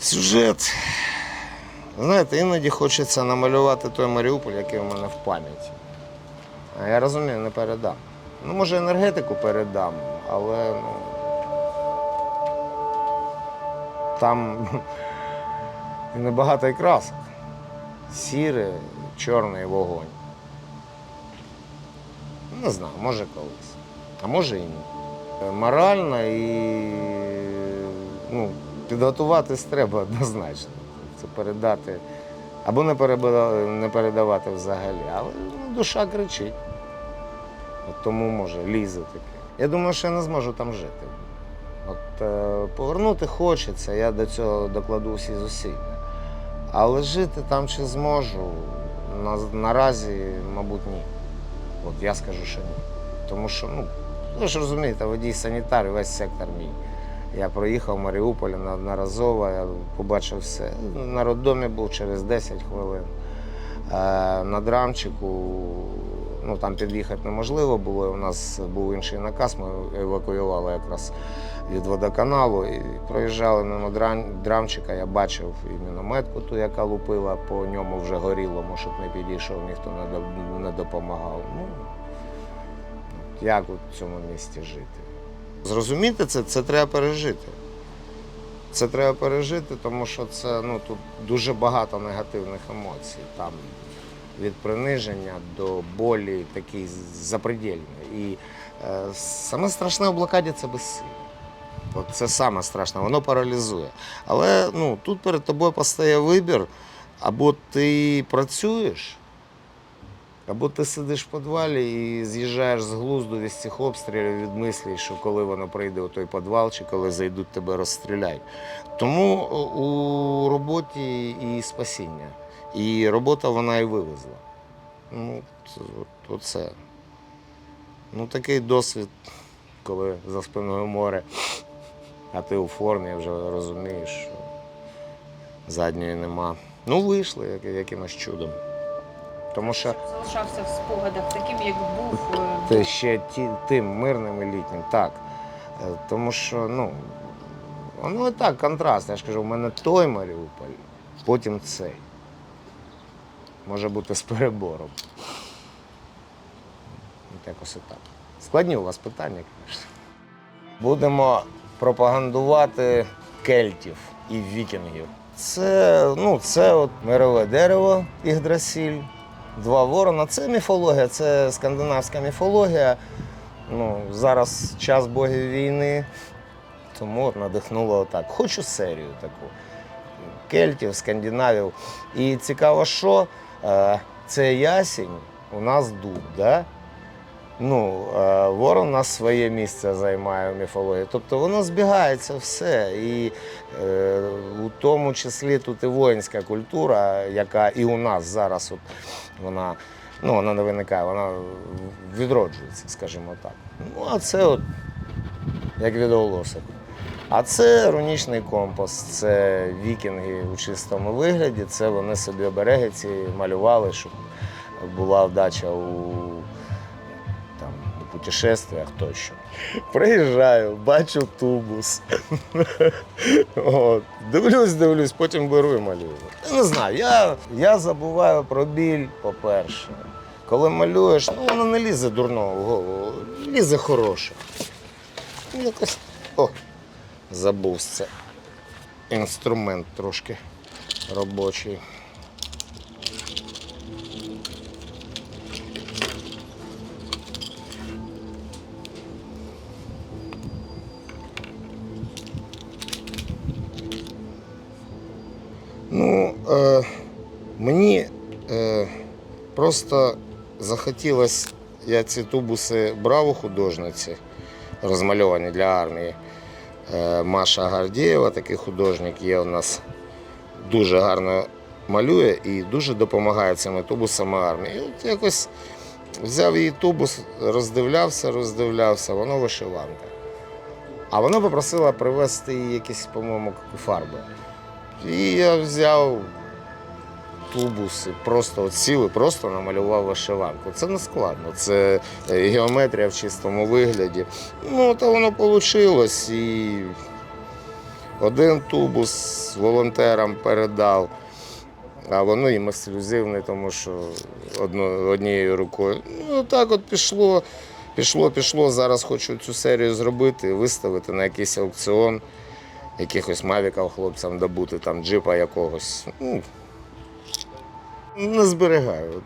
Сюжет. Знаєте, іноді хочеться намалювати той Маріуполь, який у мене в пам'яті. А я розумію, не передам. Ну, може, енергетику передам, але ну, там небагато і красок. Сірий, чорний вогонь. Не знаю, може колись. А може і ні. Морально і підготуватись треба однозначно. Це передати. Або не, не передавати взагалі. Але ну, душа кричить. От тому може лізе таке. Я думаю, що я не зможу там жити. От е, повернути хочеться, я до цього докладу всі зусилля. Але жити там чи зможу, на, наразі, мабуть, ні. От я скажу, що ні. Тому що, ну, ви ж розумієте, водій санітар, весь сектор мій. Я проїхав Маріуполь неодноразово, я побачив все. На роддомі був через 10 хвилин. Е, на драмчику ну, там під'їхати неможливо було. У нас був інший наказ, ми евакуювали якраз від водоканалу і проїжджали мимо драмчика. Я бачив і мінометку, ту, яка лупила по ньому вже горілому, щоб не підійшов, ніхто не, допомагав. Ну, як у цьому місті жити? Зрозуміти це, це треба пережити. Це треба пережити, тому що це ну, тут дуже багато негативних емоцій. Там від приниження до болі такий запредельний. І е, саме страшне в блокаді це безсилля. От це саме страшне, воно паралізує. Але ну, тут перед тобою постає вибір, або ти працюєш, або ти сидиш в підвалі і з'їжджаєш з глузду від цих обстрілів від мислі, що коли воно прийде у той підвал, чи коли зайдуть, тебе розстріляють. Тому у роботі і спасіння. І робота вона і вивезла. Ну, це, оце. Ну, такий досвід, коли за спиною море, а ти у формі вже розумієш, що задньої нема. Ну, вийшли якимось чудом. Тому що Залишався в спогадах таким, як був. е, Ти ще ті, тим мирним і літнім, так. Е, Тому що, ну, воно і так, контраст. Я ж кажу, у мене той Маріуполь, потім цей. Може бути з перебором. От якось і так. Складні у вас питання, звісно. Будемо пропагандувати кельтів і вікінгів. Це, ну, це от мирове дерево Ігдрасіль, два ворона. Це міфологія, це скандинавська міфологія. Ну, зараз час богів війни, тому надихнуло отак. Хочу серію таку. Кельтів, скандинавів. І цікаво, що е, це ясінь, у нас дуб, да? Ну, е, ворон у нас своє місце займає в міфології. Тобто воно збігається все. І е, у тому числі тут і воїнська культура, яка і у нас зараз от, вона, ну, вона не виникає, вона відроджується, скажімо так. Ну, а це от як відеолосик. А це рунічний компас, це вікінги у чистому вигляді. Це вони собі обереги ці малювали, щоб була вдача у путешествиях тощо. Приїжджаю, бачу тубус. От. Дивлюсь, дивлюсь, потім беру і малюю. Я не знаю, я, я забуваю про біль, по-перше. Коли малюєш, ну воно не лізе дурного в голову, лізе хороше. Ну, Якось. О, забув. Інструмент трошки робочий. Просто захотілося, я ці тубуси брав у художниці, розмальовані для армії. Е, Маша Гардієва, такий художник, є у нас дуже гарно малює і дуже допомагає цими тубусами армії. І от якось взяв її тубус, роздивлявся, роздивлявся, воно вишиванка. А вона попросила привезти їй якісь, по-моєму, фарби. І я взяв тубус і просто от сів і просто намалював вишиванку. Це не складно, це е, геометрія в чистому вигляді. Ну, то воно вийшло і Один тубус волонтерам передав, а воно їм ексклюзивне, тому що одно, однією рукою. Ну, так от пішло, пішло, пішло. Зараз хочу цю серію зробити, виставити на якийсь аукціон, якихось мавіків хлопцям добути, там джипа якогось. Ну, не зберігаю.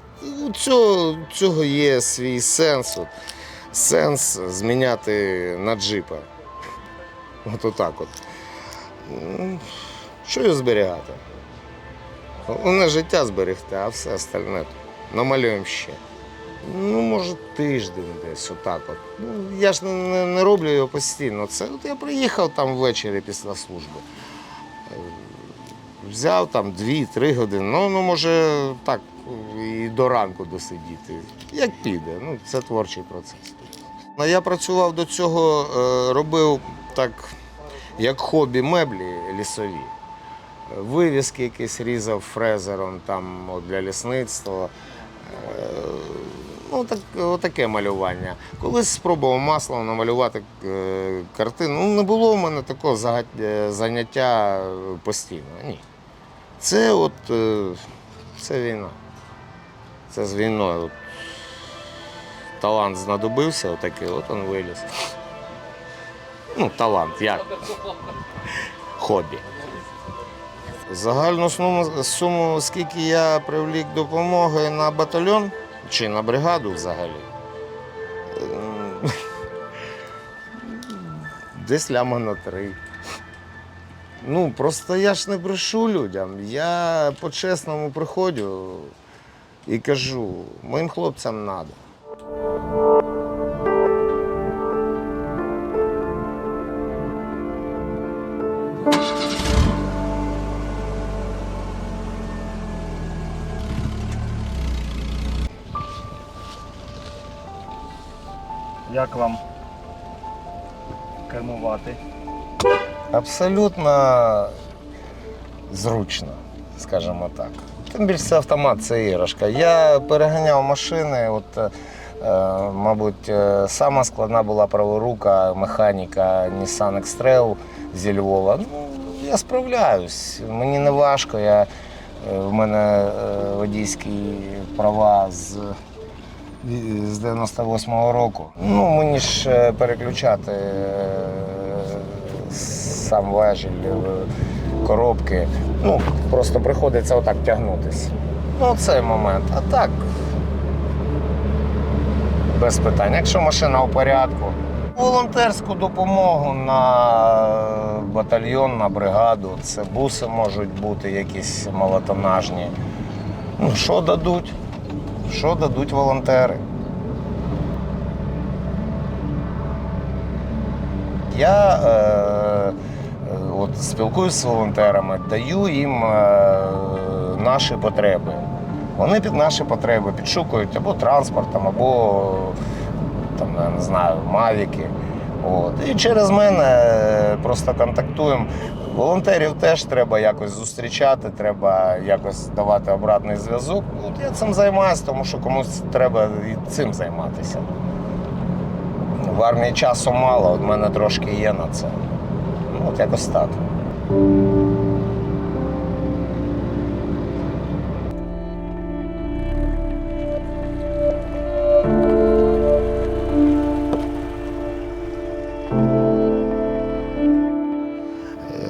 У цього, цього є свій сенс. От, сенс зміняти на джипа. От отак от. Що його зберігати? Головне життя зберегти, а все остальне намалюємо ще. Ну, може, тиждень десь, отак от. Ну, я ж не, не, не роблю його постійно. Це от я приїхав там ввечері після служби. Взяв там 2-3 години. Ну, ну, може, так, і до ранку досидіти. Як піде, ну, це творчий процес. Ну, Я працював до цього, е, робив так, як хобі меблі лісові. Вивіски якісь різав фрезером там, от, для лісництва. Е, Ну, так, отаке малювання. Колись спробував маслом намалювати е, картину. Ну, не було в мене такого заняття постійно. Ні. Це от е, це війна. Це з війною. От, талант знадобився, отакий, от він виліз. Ну, талант, як? Хобі. Загальну суму, суму, скільки я привлік допомоги на батальйон чи на бригаду взагалі. ем, Десь ляма на три. Ну, просто я ж не брешу людям. Я по-чесному приходжу і кажу, моїм хлопцям треба. Як вам кермувати? Абсолютно зручно, скажімо так. Тим більше автомат, це іграшка. Я переганяв машини. От, е, мабуть, е, сама складна була праворука механіка Nissan X-Trail зі Львова. Ну, я справляюсь. Мені не важко. Я, е, в мене водійські права з з 98-го року. Ну, мені ж переключати сам важіль, е, коробки. Ну, просто приходиться отак тягнутися. Ну, цей момент. А так, без питань. Якщо машина у порядку, волонтерську допомогу на батальйон, на бригаду, це буси можуть бути якісь малотонажні. Ну, що дадуть? Що дадуть волонтери? Я е, от, спілкуюся з волонтерами, даю їм е, наші потреби. Вони під наші потреби підшукують або транспортом, або там, не знаю, мавіки. От. І через мене е, просто контактуємо. Волонтерів теж треба якось зустрічати, треба якось давати обратний зв'язок. От я цим займаюся, тому що комусь треба і цим займатися. В армії часу мало, в мене трошки є на це. От якось так.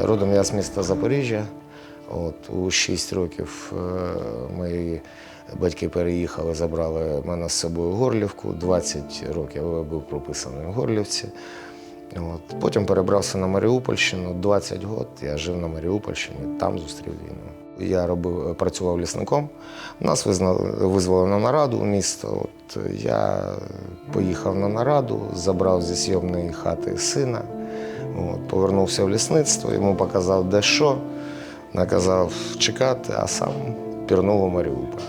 Родом я з міста Запоріжжя. От, у 6 років е, мої батьки переїхали, забрали мене з собою Горлівку. 20 років я був прописаний в Горлівці. От. Потім перебрався на Маріупольщину. 20 років я жив на Маріупольщині, там зустрів війну. Я робив, працював лісником. Нас визнали, визвали на нараду у місто. От я поїхав на нараду, забрав зі зйомної хати сина. От, повернувся в лісництво, йому показав де що, наказав чекати, а сам пірнув у Маріуполь.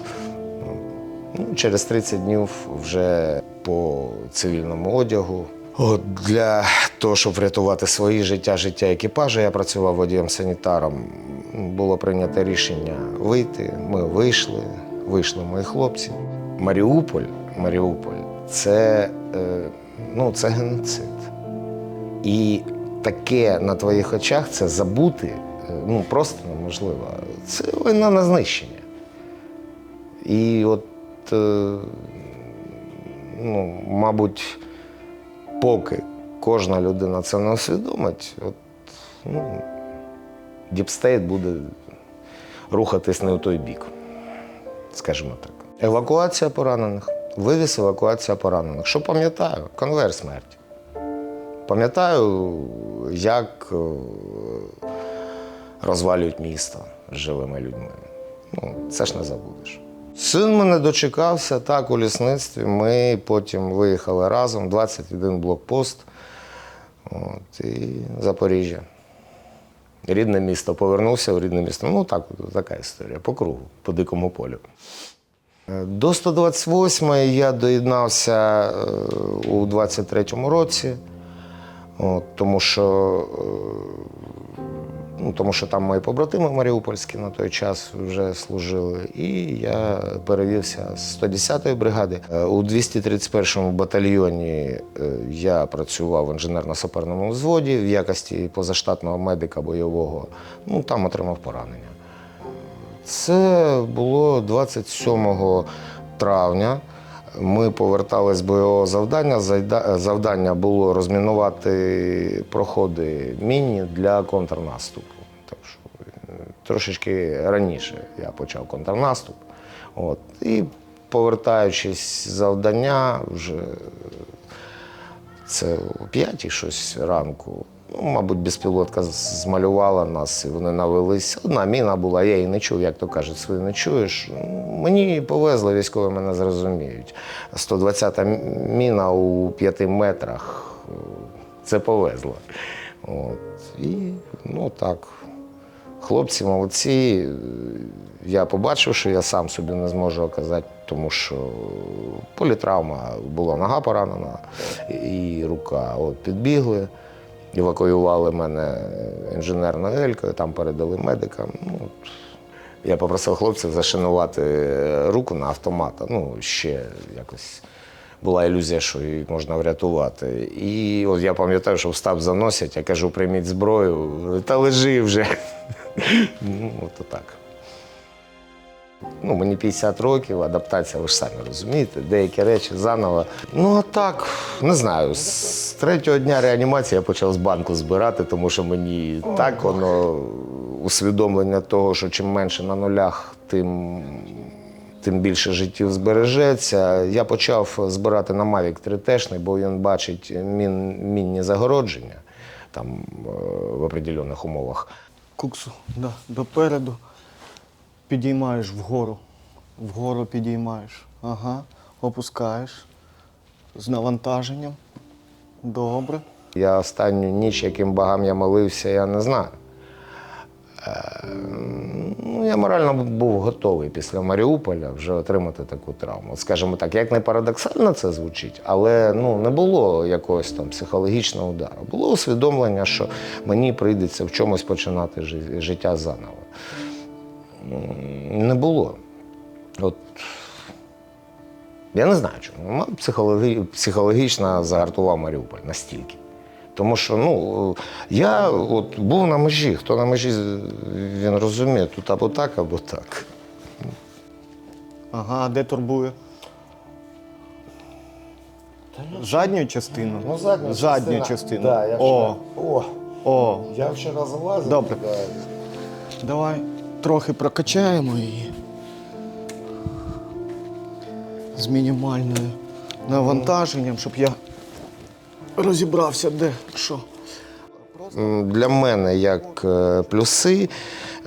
Ну, через 30 днів вже по цивільному одягу. От для того, щоб врятувати своє життя, життя екіпажу, я працював водієм-санітаром. Було прийнято рішення вийти. Ми вийшли, вийшли мої хлопці. Маріуполь, Маріуполь це, е, ну, це геноцид. І таке на твоїх очах це забути е, ну, просто неможливо. Це війна на знищення. І от, е, ну, мабуть, поки кожна людина це не усвідомить, от, ну, діпстейт буде рухатись не у той бік, скажімо так. Евакуація поранених, вивіз евакуація поранених. Що пам'ятаю? Конвейер смерті. Пам'ятаю, як е, розвалюють місто з живими людьми. Ну, це ж не забудеш. Син мене дочекався так у лісництві. Ми потім виїхали разом, 21 блокпост. От, і Запоріжжя. Рідне місто повернувся в рідне місто. Ну, так, така історія, по кругу, по дикому полю. Е, До 128-ї я доєднався е, у 23-му році, от, тому, що, е, ну, тому що там мої побратими маріупольські на той час вже служили, і я перевівся з 110-ї бригади. Е, У 231-му батальйоні е, я працював в інженерно-саперному взводі в якості позаштатного медика бойового. Ну, там отримав поранення. Це було 27 травня. Ми повертались з бойового завдання. Завдання було розмінувати проходи міні для контрнаступу. Так що е, трошечки раніше я почав контрнаступ. От. І повертаючись завдання, вже це о п'ятій щось ранку. Ну, мабуть, безпілотка змалювала нас, і вони навелись. Одна міна була, я її не чув, як то кажуть, свої не чуєш. Мені повезло, військові мене зрозуміють. 120-та міна у п'яти метрах. е, Це повезло. От. І ну так. Хлопці молодці. Я побачив, що я сам собі не зможу оказати, тому що політравма була нога поранена і рука. От підбігли, евакуювали мене інженерною елькою, там передали медикам. Ну, от. я попросив хлопців зашинувати руку на автомата. Ну, ще якось була ілюзія, що її можна врятувати. І от я пам'ятаю, що в штаб заносять, я кажу, прийміть зброю, та лежи вже. Ну, от так. Ну, мені 50 років, адаптація, ви ж самі розумієте, деякі речі заново. Ну, а так, не знаю. З третього дня реанімації я почав з банку збирати, тому що мені так воно усвідомлення того, що чим менше на нулях, тим, тим більше життів збережеться. Я почав збирати на Mavic 3 тешний, бо він бачить мін, мінні загородження там е, в определених умовах. Куксу, да, допереду. Підіймаєш вгору. Вгору підіймаєш. Ага. Опускаєш. З навантаженням. Добре. Я останню ніч, яким богам я молився, я не знаю. Е, ну, я морально був готовий після Маріуполя вже отримати таку травму. Скажімо так, як не парадоксально це звучить, але ну, не було якогось там психологічного удару. Було усвідомлення, що мені прийдеться в чомусь починати життя заново. Не було. От я не знаю чому. Психологічно загартував Маріуполь настільки. Тому що ну, я от, був на межі. Хто на межі, він розуміє, тут або так, або так. Ага, а де турбує? Задню частину? Задню частину. Ну, Да, я О, вчора, О, о. я вчора залазив. Добре. Да. Давай трохи прокачаємо її. З мінімальною навантаженням, щоб я розібрався, де що. Для мене як е, плюси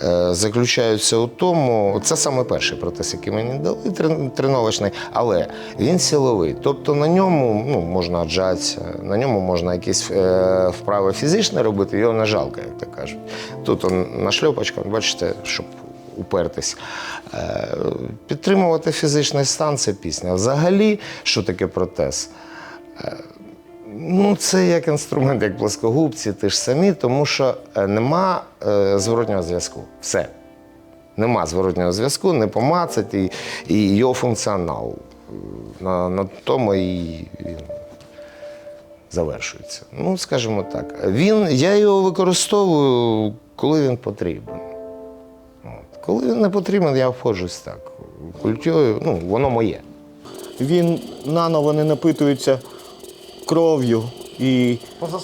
е, заключаються у тому, це саме перший протез, який мені дали, трен- тренувачний, але він силовий. Тобто на ньому ну, можна аджатися, на ньому можна якісь е, вправи фізичні робити, його не жалко, як то кажуть. Тут он, на шльопочках, бачите, щоб упертись. Підтримувати фізичний стан це пісня. Взагалі, що таке протез? Ну, це як інструмент, як плоскогубці, ти ж самі, тому що е, нема е, зворотнього зв'язку. Все. Нема зворотнього зв'язку, не помацати, і, і його функціонал. На, на тому і він завершується. Ну, скажімо так. Він, я його використовую, коли він потрібен. От. Коли він не потрібен, я обходжусь так. Культурою, ну, воно моє. Він наново не напитується кров'ю і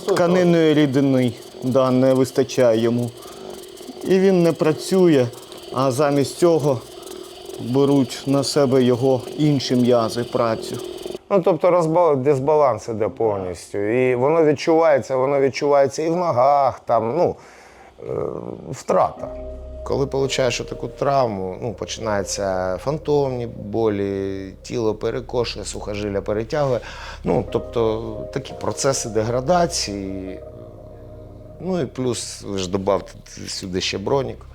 тканинної рідини да, не вистачає йому. І він не працює, а замість цього беруть на себе його інші м'язи працю. Ну, тобто розба... дисбаланс іде повністю. І воно відчувається, воно відчувається і в ногах, там, ну, е, втрата. Коли получаєш таку травму, ну, починаються фантомні болі, тіло перекошує, сухожилля перетягує. Ну, тобто такі процеси деградації. Ну і плюс ви ж додавте сюди ще бронік.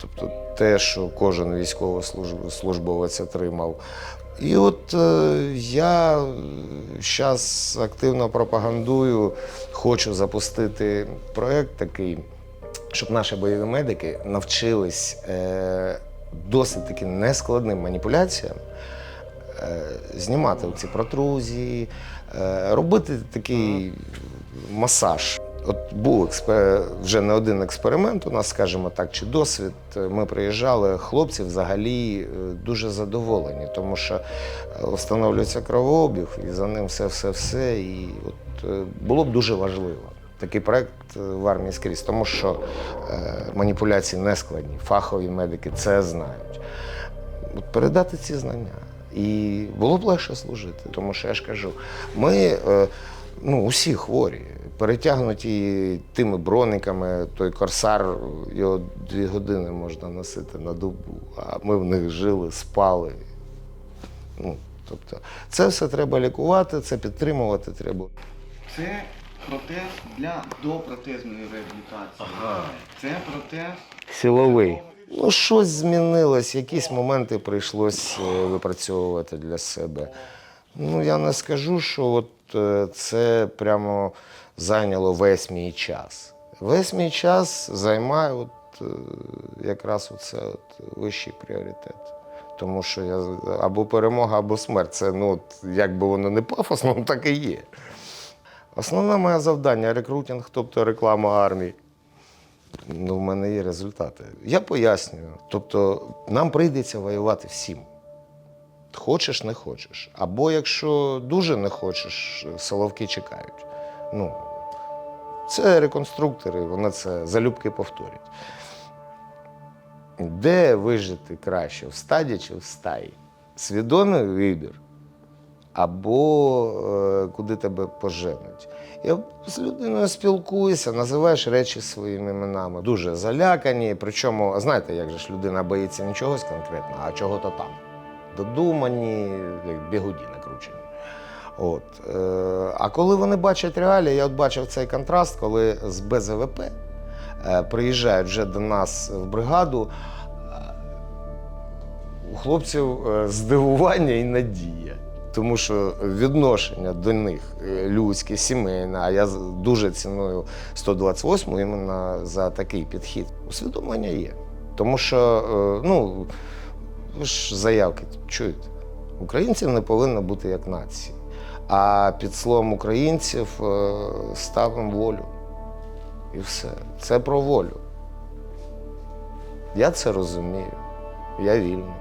Тобто те, що кожен військовослужбовець отримав. І от е, я зараз активно пропагандую, хочу запустити проєкт такий, щоб наші бойові медики навчились е, досить таки нескладним маніпуляціям е, знімати ці протрузії, е, робити такий масаж. От був експе... вже не один експеримент у нас, скажімо так, чи досвід. Ми приїжджали, хлопці взагалі е, дуже задоволені, тому що встановлюється кровообіг, і за ним все-все-все. І от е, було б дуже важливо такий проект е, в армії скрізь, тому що е, маніпуляції не складні, фахові медики це знають. От передати ці знання. І було б легше служити, тому що я ж кажу, ми е, ну, усі хворі, перетягнуті тими брониками, той корсар, його дві години можна носити на добу, а ми в них жили, спали. Ну, тобто, це все треба лікувати, це підтримувати треба. Це протез для допротезної реабілітації. Це протез. Силовий. Ну, щось змінилось, якісь моменти прийшлось е, випрацьовувати для себе. Ну, я не скажу, що от е, це прямо зайняло весь мій час. Весь мій час займає от, е, якраз оце от вищий пріоритет. Тому що я або перемога, або смерть. Це ну, от, як би воно не пафосно, так і є. Основне моє завдання рекрутинг, тобто реклама армії. Ну, в мене є результати. Я пояснюю. Тобто, нам прийдеться воювати всім. Хочеш, не хочеш. Або якщо дуже не хочеш, соловки чекають. Ну, це реконструктори, вони це залюбки повторять. Де вижити краще, в стаді чи в стаї? Свідомий вибір. Або е, куди тебе поженуть. Я з людиною спілкуюся, називаєш речі своїми іменами. Дуже залякані. Причому, знаєте, як же ж людина боїться не чогось конкретного, а чого-то там. Додумані, як бігуді накручені. От. Е, а коли вони бачать реалії, я от бачив цей контраст, коли з БЗВП е, приїжджають вже до нас в бригаду. У хлопців здивування і надія. Тому що відношення до них е, людське, сімейне, а я дуже ціную 128-му іменно за такий підхід. Усвідомлення є. Тому що, е, ну, ви ж заявки чуєте, українців не повинно бути як нації. А під словом українців е, ставимо волю. І все. Це про волю. Я це розумію. Я вільний.